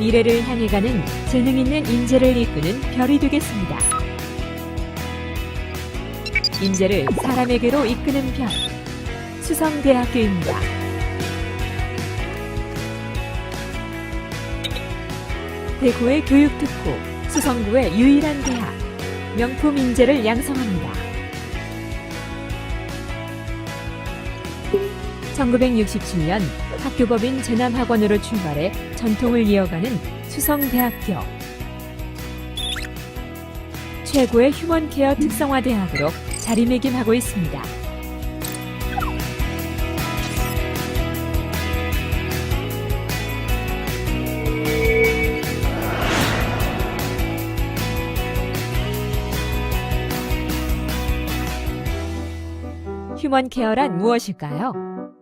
미래를 향해 가는 재능 있는 인재를 이끄는 별이 되겠습니다. 인재를 사람에게로 이끄는 별. 수성대학교입니다. 대구의 교육특구, 수성구의 유일한 대학. 명품 인재를 양성합니다. 1967년 학교법인 제남학원으로 출발해 전통을 이어가는 수성대학교. 최고의 휴먼케어 특성화 대학으로 자리매김하고 있습니다. 휴먼케어란 무엇일까요?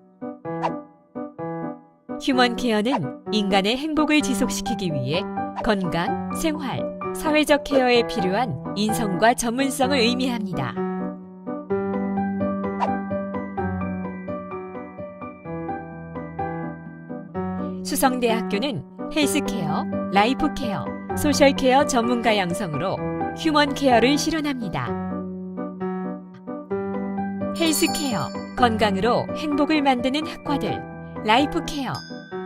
휴먼 케어는 인간의 행복을 지속시키기 위해 건강, 생활, 사회적 케어에 필요한 인성과 전문성을 의미합니다. 수성대학교는 헬스케어, 라이프케어, 소셜케어 전문가 양성으로 휴먼 케어를 실현합니다. 헬스케어, 건강으로 행복을 만드는 학과들, 라이프 케어,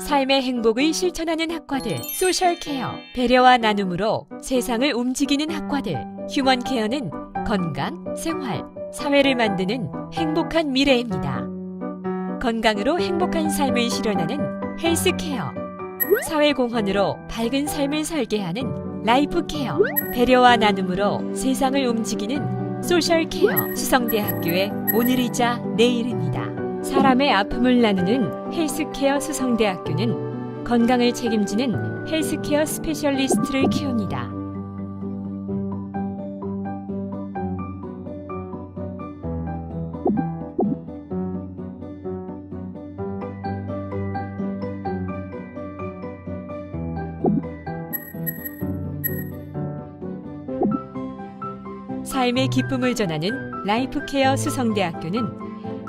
삶의 행복을 실천하는 학과들, 소셜 케어, 배려와 나눔으로 세상을 움직이는 학과들, 휴먼 케어는 건강, 생활, 사회를 만드는 행복한 미래입니다. 건강으로 행복한 삶을 실현하는 헬스 케어, 사회공헌으로 밝은 삶을 설계하는 라이프 케어, 배려와 나눔으로 세상을 움직이는 소셜 케어, 수성대학교의 오늘이자 내일입니다. 사람의 아픔을 나누는 헬스케어 수성대학교는 건강을 책임지는 헬스케어 스페셜리스트를 키웁니다. 삶의 기쁨을 전하는 라이프케어 수성대학교는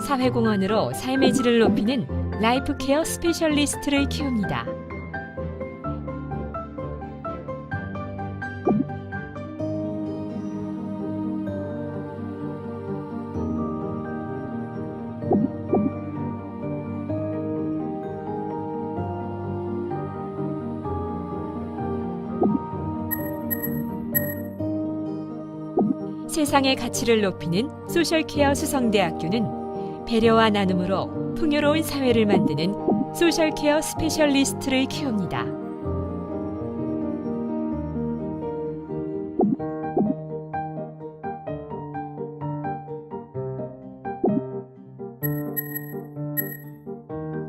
사회공헌으로 삶의 질을 높이는 라이프 케어 스페셜리스트를 키웁니다. 세상의 가치를 높이는 소셜케어 수성대학교는 배려와 나눔으로 풍요로운 사회를 만드는 소셜케어 스페셜리스트를 키웁니다.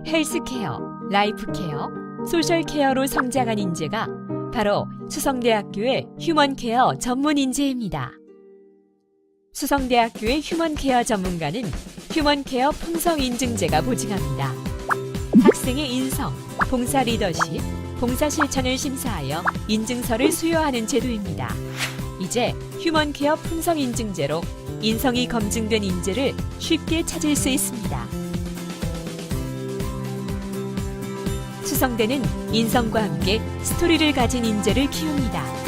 헬스케어, 라이프케어, 소셜케어로 성장한 인재가 바로 수성대학교의 휴먼케어 전문 인재입니다. 수성대학교의 휴먼케어 전문가는 휴먼케어 풍성 인증제가 보증합니다. 학생의 인성, 봉사 리더십, 봉사 실천을 심사하여 인증서를 수여하는 제도입니다. 이제 휴먼케어 풍성 인증제로 인성이 검증된 인재를 쉽게 찾을 수 있습니다. 수성대는 인성과 함께 스토리를 가진 인재를 키웁니다.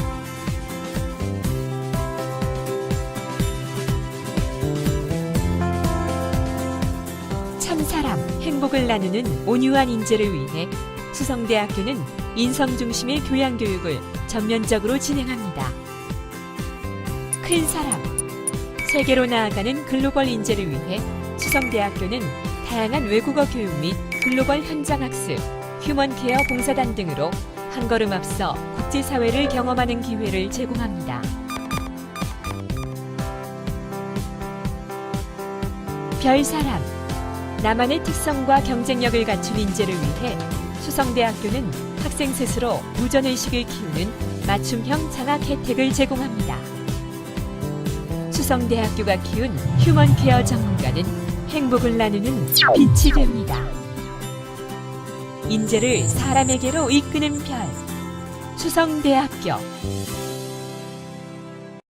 참 사람, 행복을 나누는 온유한 인재를 위해 수성대학교는 인성 중심의 교양 교육을 전면적으로 진행합니다. 큰 사람, 세계로 나아가는 글로벌 인재를 위해 수성대학교는 다양한 외국어 교육 및 글로벌 현장 학습, 휴먼 케어 봉사단 등으로 한 걸음 앞서 국제사회를 경험하는 기회를 제공합니다. 별 사람, 나만의 특성과 경쟁력을 갖춘 인재를 위해 수성대학교는 학생 스스로 무전의식을 키우는 맞춤형 장학 혜택을 제공합니다. 수성대학교가 키운 휴먼케어 전문가는 행복을 나누는 빛이 됩니다. 인재를 사람에게로 이끄는 별. 수성대학교.